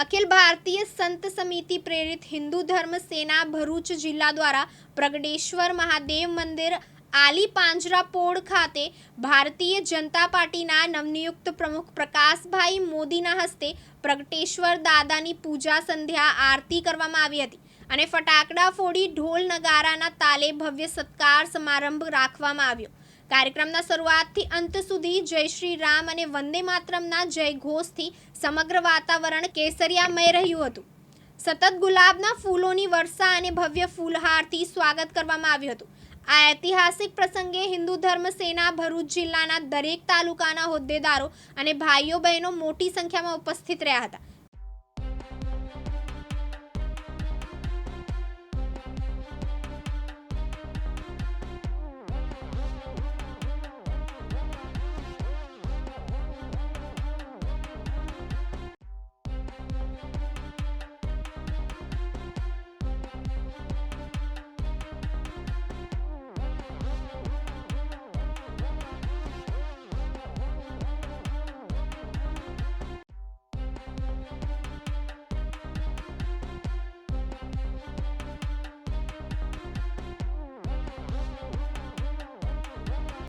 અખિલ ભારતીય સંત સમિતિ પ્રેરિત હિન્દુ ધર્મ સેના ભરૂચ જિલ્લા દ્વારા પ્રગટેશ્વર મહાદેવ મંદિર આલી પાંજરાપોળ ખાતે ભારતીય જનતા પાર્ટીના નવનિયુક્ત પ્રમુખ પ્રકાશભાઈ મોદીના હસ્તે પ્રગટેશ્વર દાદાની પૂજા સંધ્યા આરતી કરવામાં આવી હતી અને ફટાકડા ફોડી ઢોલ નગારાના તાલે ભવ્ય સત્કાર સમારંભ રાખવામાં આવ્યો. કાર્યક્રમના શરૂઆતથી અંત સુધી જય શ્રી રામ અને વંદે માતરમના જય ઘોષથી સમગ્ર વાતાવરણ કેસરિયામય રહ્યું હતું. સતત ગુલાબના ફૂલોની વર્ષા અને ભવ્ય ફૂલહારથી સ્વાગત કરવામાં આવ્યું હતું. આ ઐતિહાસિક પ્રસંગે હિન્દુ ધર્મ સેના ભરૂચ જિલ્લાના દરેક તાલુકાના હોદ્દેદારો અને ભાઈઓ બહેનો મોટી સંખ્યામાં ઉપસ્થિત રહ્યા હતા.